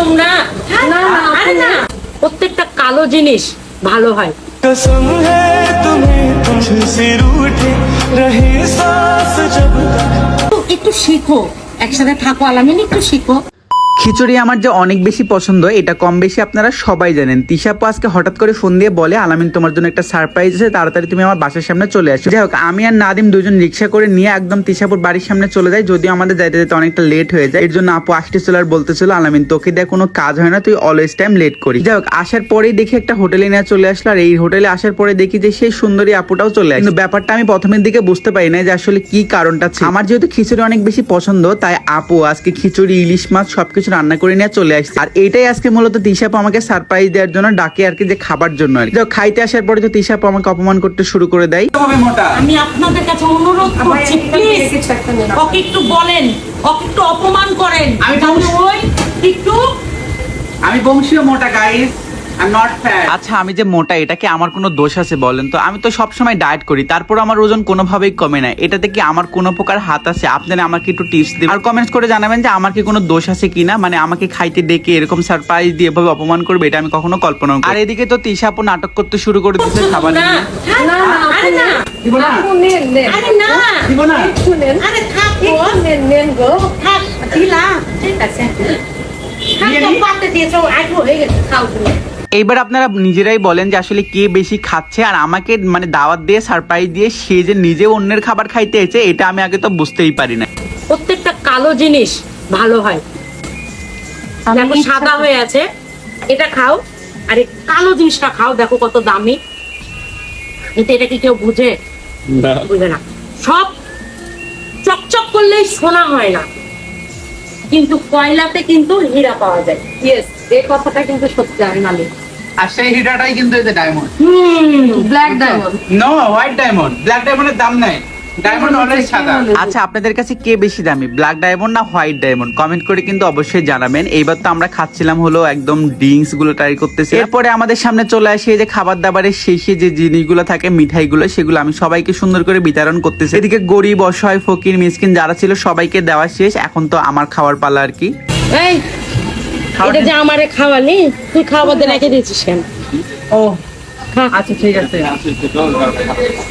তোমরা না, না, আরে না প্রত্যেকটা কালো জিনিস ভালো হয় कसम है तुम्हें तुझसे रूठे रहे सांस जब तक একটু একটু শিখো একসাথে থাকো আলামিন একটু শিখো খিচুড়ি আমার যে অনেক বেশি পছন্দ, এটা কম বেশি আপনারা সবাই জানেন। তিশাপু আজকে হঠাৎ করে ফোন দিয়ে বলে, আলামিন, তোমার জন্য একটা সারপ্রাইজ আছে, তাড়াতাড়ি তুমি আমার বাসার সামনে চলে আসো। যাই হোক, আমি আর নাদিম দুজন রিক্সা করে নিয়ে একদম তিশাপুর বাড়ির সামনে চলে যাই, যদিও আমাদের যাইতে যেতে অনেকটা লেট হয়ে যায়। এর জন্য আপু আসতে আসতেছিল আর বলতেছিল, আলামিন, তোকে দেখ কোনো কাজ হয় না, তুই অলওয়েজ টাইম লেট করি যাই হোক, আসার পরেই দেখি একটা হোটেলে নিয়ে চলে আসলো, আর এই হোটেলে আসার পরে দেখি যে সেই সুন্দরী আপুটাও চলে আসে কিন্তু ব্যাপারটা আমি প্রথমের দিকে বুঝতে পারি না যে আসলে কি কারণটা ছিল। আমার যেহেতু খিচুড়ি অনেক বেশি পছন্দ, তাই আপু আজকে খিচুড়ি, ইলিশ মাছ সবকিছু রান্না করে নিয়ে চলে আসছে। আর এটাই আজকে মূলত তিশাপু আমাকে সারপ্রাইজ দেওয়ার জন্য ডাকে আর কি যে খাবার জন্য আর কি। খাইতে আসার পরে তো তিশাপু আমাকে অপমান করতে শুরু করে দেয়। আমি আপনাদের কাছে অনুরোধ করছি প্লিজ। ওকে একটু বলেন ওকে একটু অপমান করেন। আমি তাহলে ওই একটু আমি বংশীয় মোটা গাইস আচ্ছা আমি যে মোটা এটা কি আমার কোনো দোষ আছে বলেন তো? আমি তো সব সময় ডায়েট করি তারপর আমার ওজন কোনোভাবেই কমে না। এটাতে কি আমার কোনো প্রকার হাত আছে? আপনারা আমাকে একটু টিপস দিন আর কমেন্টস করে জানাবেন যে আমার কি কোনো দোষ আছে কিনা মানে আমাকে খাইতে ডেকে এরকম সারপ্রাইজ দিয়ে এভাবে অপমান করবে এটা আমি কখনো কল্পনা করি আর এদিকে তো তিশাপু নাটক করতে শুরু করে দিচ্ছে খাবার না নিয়ে। এইবার আপনারা নিজেরাই বলেন যে আসলে কে বেশি খাচ্ছে আর আমাকে মানে দাওয়াত দিয়ে সারপ্রাইজ দিয়ে সে যে নিজে অন্যের খাবার খাইতে এসে এটা আমি আগে তো বুঝতেই পারি না। প্রত্যেকটা কালো জিনিস ভালো হয়। দেখো সাদা হয়ে আছে এটা খাও আর কালো জিনিসটা খাও দেখো কত দামি। কিন্তু এটা কি কেউ বুঝে? বুঝে না। সব চকচক করলেই সোনা হয় না। কিন্তু কয়লাতে কিন্তু হীরা পাওয়া যায়। Yes, এই কথাটা কিন্তু সত্যি আমি মানি আর সেই হিটাটাই কিন্তু এই যে diamond hmm black diamond no white diamond black ডায়মন্ডের দাম নাই। ডায়মন্ড অলরেডি সাদা। আচ্ছা আপনাদের কাছে কে বেশি দামি? ব্ল্যাক ডায়মন্ড না হোয়াইট ডায়মন্ড কমেন্ট করে কিন্তু অবশ্যই জানাবেন। এইবার তো আমরা খাচ্ছিলাম হলো একদম ড্রিঙ্কসগুলো ট্রাই করতেছি। এরপরে আমাদের সামনে চলে আসে যে খাবার দাবারের শেষে যে জিনিসগুলো থাকে মিঠাইগুলো সেগুলো আমি সবাইকে সুন্দর করে বিতরণ করতেছি। এদিকে গরিব অসহায় ফকির মিসকিন যারা ছিল সবাইকে দেওয়া শেষ। এখন তো আমার খাওয়ার পালা আর কি। এই এটা যে আমারে খাওয়ালি তুই খাওয়ার দিয়ে রেখে দিয়েছিস কেন? ও। আচ্ছা ঠিক আছে।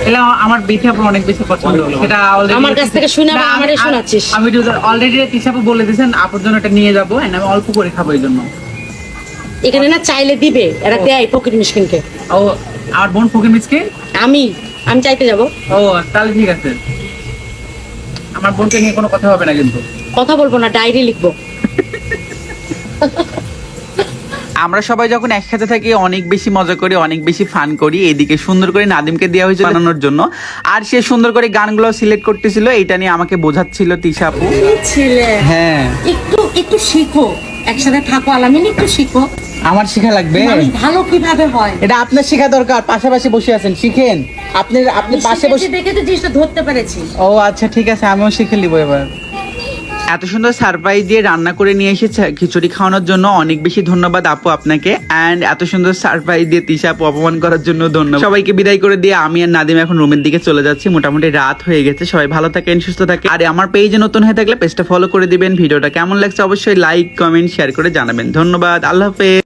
এটা আমার অনেক বেশি পছন্দ। সেটা আমার কাছ থেকে শুনে আবার না, আমি- আমারে শোনাচ্ছিস। আমি অলরেডি তিশাপু বলে দিয়েছেন আপুর জন্য এটা নিয়ে যাব আমি অল্প করে খাব এই জন্য। এখানে না চাইলে দিবে এরা দেয় ফকির ও আর বোন ফকির আমি আমি চাইতে যাব। ও তাহলে ঠিক আছে। আমার বোনকে নিয়ে কোনো কথা হবে না কিন্তু। কথা বলব না ডায়েরি লিখব। আমরা সবাই যখন একসাথে থাকি অনেক বেশি মজা করি অনেক বেশি ফান করি। এদিকে সুন্দর করে নাদিমকে দেওয়া হয়েছে বানানোর জন্য। আর সে সুন্দর করে গানগুলো সিলেক্ট করতেছিল এটা নিয়ে আমাকে বোঝাচ্ছিল তিশাপু ছেলে। হ্যাঁ। একটু একটু শিখো। একসাথে থাকো আলামিন একটু শিখো। আমার শেখা লাগবে? ভালো কীভাবে হয়? এটা আপনার শেখা দরকার পাশাপাশি বসে আছেন শিখেন। আপনি আপনি পাশে বসে দেখে তো জিনিসটা ধরতে পেরেছি। ও আচ্ছা ঠিক আছে আমিও শিখে নিবো এবার। এত সুন্দর সারপ্রাইজ দিয়ে রান্না করে নিয়ে এসেছে, খিচুড়ি খাওয়ানোর জন্য অনেক বেশি ধন্যবাদ আপু আপনাকে। অ্যান্ড এত সুন্দর সারপ্রাইজ দিয়ে তিশা আপু অপমান করার জন্য ধন্যবাদ। সবাইকে বিদায় করে দিয়ে আমি আর নাদিম এখন রুমের দিকে চলে যাচ্ছি। মোটামুটি রাত হয়ে গেছে, সবাই ভালো থাকেন, সুস্থ থাকে আর আমার পেজে নতুন হয়ে থাকলে পেজটা ফলো করে দিবেন। ভিডিওটা কেমন লাগছে অবশ্যই লাইক কমেন্ট শেয়ার করে জানাবেন। ধন্যবাদ, আল্লাহ হাফেজ।